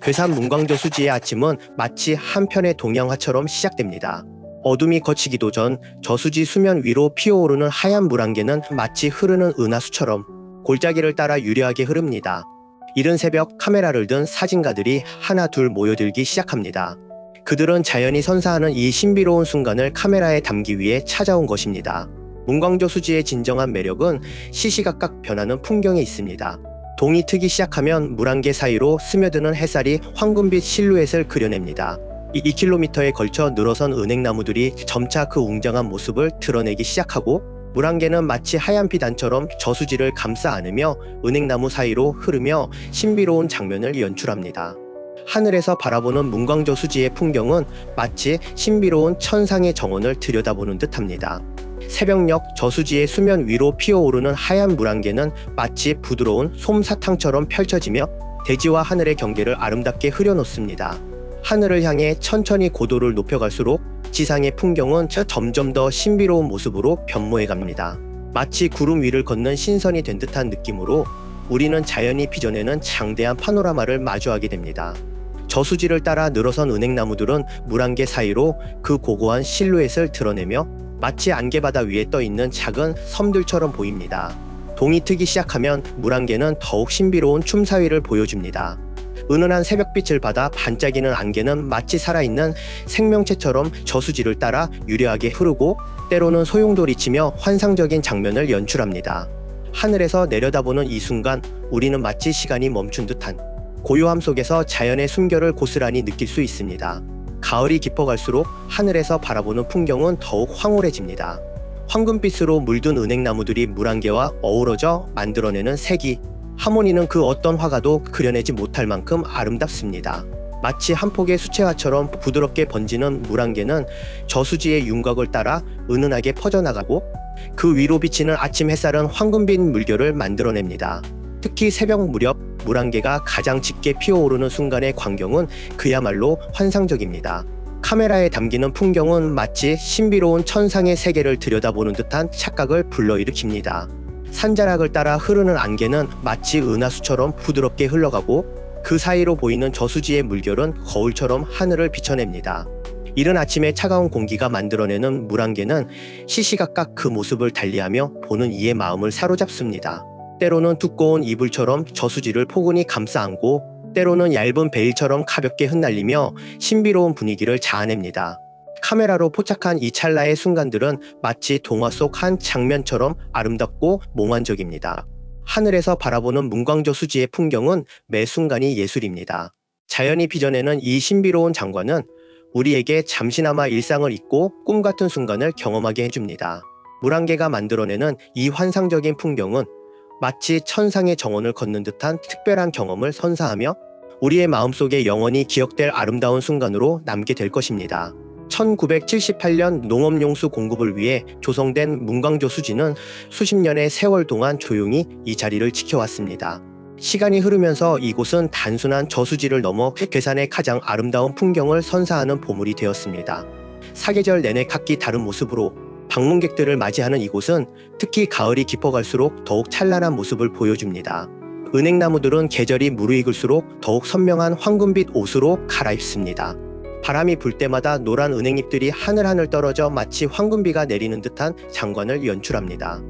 괴산 문광조 수지의 아침은 마치 한 편의 동양화처럼 시작됩니다. 어둠이 거치기도 전 저수지 수면 위로 피어오르는 하얀 물안개는 마치 흐르는 은하수처럼 골짜기를 따라 유려하게 흐릅니다. 이른 새벽 카메라를 든 사진가들이 하나 둘 모여들기 시작합니다. 그들은 자연이 선사하는 이 신비로운 순간을 카메라에 담기 위해 찾아온 것입니다. 문광조 수지의 진정한 매력은 시시각각 변하는 풍경에 있습니다. 동이 트기 시작하면 물안개 사이로 스며드는 햇살이 황금빛 실루엣을 그려냅니다. 이 2km에 걸쳐 늘어선 은행나무들이 점차 그 웅장한 모습을 드러내기 시작하고 물안개는 마치 하얀 비단처럼 저수지를 감싸 안으며 은행나무 사이로 흐르며 신비로운 장면을 연출합니다. 하늘에서 바라보는 문광조 수지의 풍경은 마치 신비로운 천상의 정원을 들여다보는 듯합니다. 새벽녘 저수지의 수면 위로 피어오르는 하얀 물안개는 마치 부드러운 솜사탕처럼 펼쳐지며 대지와 하늘의 경계를 아름답게 흐려놓습니다. 하늘을 향해 천천히 고도를 높여갈수록 지상의 풍경은 저- 점점 더 신비로운 모습으로 변모해 갑니다. 마치 구름 위를 걷는 신선이 된 듯한 느낌으로 우리는 자연이 빚어내는 장대한 파노라마를 마주하게 됩니다. 저수지를 따라 늘어선 은행나무들은 물안개 사이로 그 고고한 실루엣을 드러내며 마치 안개바다 위에 떠 있는 작은 섬들처럼 보입니다. 동이 트기 시작하면 물안개는 더욱 신비로운 춤사위를 보여줍니다. 은은한 새벽빛을 받아 반짝이는 안개는 마치 살아있는 생명체처럼 저수지를 따라 유려하게 흐르고 때로는 소용돌이 치며 환상적인 장면을 연출합니다. 하늘에서 내려다보는 이 순간 우리는 마치 시간이 멈춘 듯한 고요함 속에서 자연의 숨결을 고스란히 느낄 수 있습니다. 가을이 깊어갈수록 하늘에서 바라보는 풍경은 더욱 황홀해집니다. 황금빛으로 물든 은행나무들이 물안개와 어우러져 만들어내는 색이 하모니는 그 어떤 화가도 그려내지 못할 만큼 아름답습니다. 마치 한 폭의 수채화처럼 부드럽게 번지는 물안개는 저수지의 윤곽을 따라 은은하게 퍼져나가고 그 위로 비치는 아침 햇살은 황금빛 물결을 만들어냅니다. 특히 새벽 무렵 물안개가 가장 짙게 피어오르는 순간의 광경은 그야말로 환상적입니다. 카메라에 담기는 풍경은 마치 신비로운 천상의 세계를 들여다보는 듯한 착각을 불러일으킵니다. 산자락을 따라 흐르는 안개는 마치 은하수처럼 부드럽게 흘러가고 그 사이로 보이는 저수지의 물결은 거울처럼 하늘을 비춰냅니다. 이른 아침에 차가운 공기가 만들어내는 물안개는 시시각각 그 모습을 달리하며 보는 이의 마음을 사로잡습니다. 때로는 두꺼운 이불처럼 저수지를 포근히 감싸 안고 때로는 얇은 베일처럼 가볍게 흩날리며 신비로운 분위기를 자아냅니다. 카메라로 포착한 이 찰나의 순간들은 마치 동화 속 한 장면처럼 아름답고 몽환적입니다. 하늘에서 바라보는 문광조 수지의 풍경은 매 순간이 예술입니다. 자연이 빚어내는 이 신비로운 장관은 우리에게 잠시나마 일상을 잊고 꿈 같은 순간을 경험하게 해줍니다. 물안개가 만들어내는 이 환상적인 풍경은 마치 천상의 정원을 걷는 듯한 특별한 경험을 선사하며 우리의 마음속에 영원히 기억될 아름다운 순간으로 남게 될 것입니다. 1978년 농업용수 공급을 위해 조성된 문광조 수지는 수십 년의 세월 동안 조용히 이 자리를 지켜왔습니다. 시간이 흐르면서 이곳은 단순한 저수지를 넘어 괴산의 가장 아름다운 풍경을 선사하는 보물이 되었습니다. 사계절 내내 각기 다른 모습으로 방문객들을 맞이하는 이곳은 특히 가을이 깊어갈수록 더욱 찬란한 모습을 보여줍니다. 은행나무들은 계절이 무르익을수록 더욱 선명한 황금빛 옷으로 갈아입습니다. 바람이 불 때마다 노란 은행잎들이 하늘하늘 떨어져 마치 황금비가 내리는 듯한 장관을 연출합니다.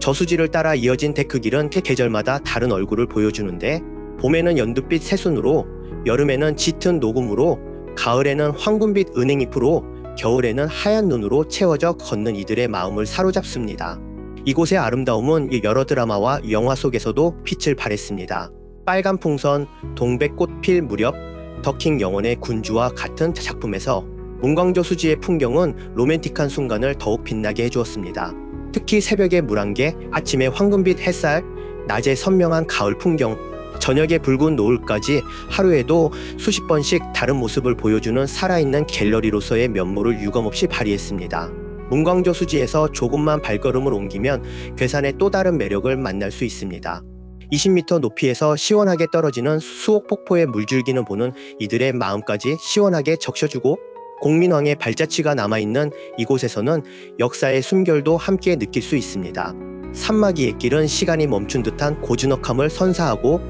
저수지를 따라 이어진 데크길은 계절마다 다른 얼굴을 보여주는데 봄에는 연두빛 새순으로 여름에는 짙은 녹음으로 가을에는 황금빛 은행잎으로 겨울에는 하얀 눈으로 채워져 걷는 이들의 마음을 사로잡습니다. 이곳의 아름다움은 여러 드라마와 영화 속에서도 빛을 발했습니다. 빨간 풍선, 동백꽃 필 무렵, 더킹 영혼의 군주와 같은 작품에서 문광조 수지의 풍경은 로맨틱한 순간을 더욱 빛나게 해주었습니다. 특히 새벽의 물안개, 아침의 황금빛 햇살, 낮의 선명한 가을 풍경, 저녁의 붉은 노을까지 하루에도 수십 번씩 다른 모습을 보여주는 살아있는 갤러리로서의 면모를 유감없이 발휘했습니다. 문광조 수지에서 조금만 발걸음을 옮기면 괴산의 또 다른 매력을 만날 수 있습니다. 20m 높이에서 시원하게 떨어지는 수옥 폭포의 물줄기는 보는 이들의 마음까지 시원하게 적셔주고 공민왕의 발자취가 남아있는 이곳에서는 역사의 숨결도 함께 느낄 수 있습니다. 산막이의 길은 시간이 멈춘 듯한 고즈넉함을 선사하고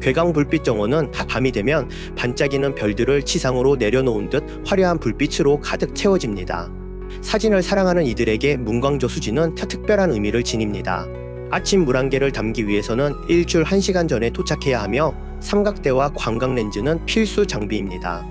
괴강 불빛 정원은 밤이 되면 반짝이는 별들을 지상으로 내려놓은 듯 화려한 불빛으로 가득 채워집니다. 사진을 사랑하는 이들에게 문광조 수지는 특별한 의미를 지닙니다. 아침 물안개를 담기 위해서는 일주일 1시간 전에 도착해야 하며 삼각대와 광각 렌즈는 필수 장비입니다.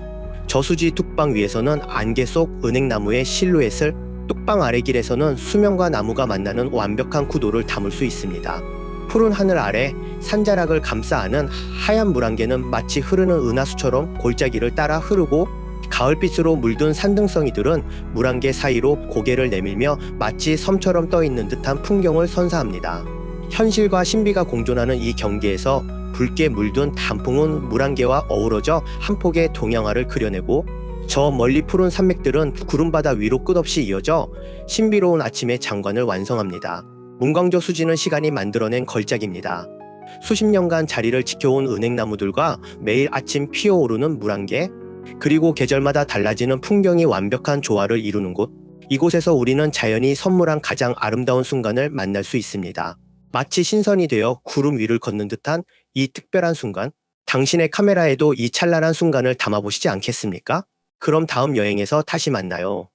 저수지 뚝방 위에서는 안개 속 은행나무의 실루엣을 뚝방 아래 길에서는 수면과 나무가 만나는 완벽한 구도를 담을 수 있습니다. 푸른 하늘 아래 산자락을 감싸 안은 하얀 물안개는 마치 흐르는 은하수처럼 골짜기를 따라 흐르고 가을빛으로 물든 산등성이들은 물안개 사이로 고개를 내밀며 마치 섬처럼 떠 있는 듯한 풍경을 선사합니다. 현실과 신비가 공존하는 이 경계에서 붉게 물든 단풍은 물안개와 어우러져 한 폭의 동양화를 그려내고 저 멀리 푸른 산맥들은 구름바다 위로 끝없이 이어져 신비로운 아침의 장관을 완성합니다. 문광조 수지는 시간이 만들어낸 걸작입니다. 수십 년간 자리를 지켜온 은행나무들과 매일 아침 피어오르는 물안개, 그리고 계절마다 달라지는 풍경이 완벽한 조화를 이루는 곳. 이곳에서 우리는 자연이 선물한 가장 아름다운 순간을 만날 수 있습니다. 마치 신선이 되어 구름 위를 걷는 듯한 이 특별한 순간. 당신의 카메라에도 이 찬란한 순간을 담아보시지 않겠습니까? 그럼 다음 여행에서 다시 만나요.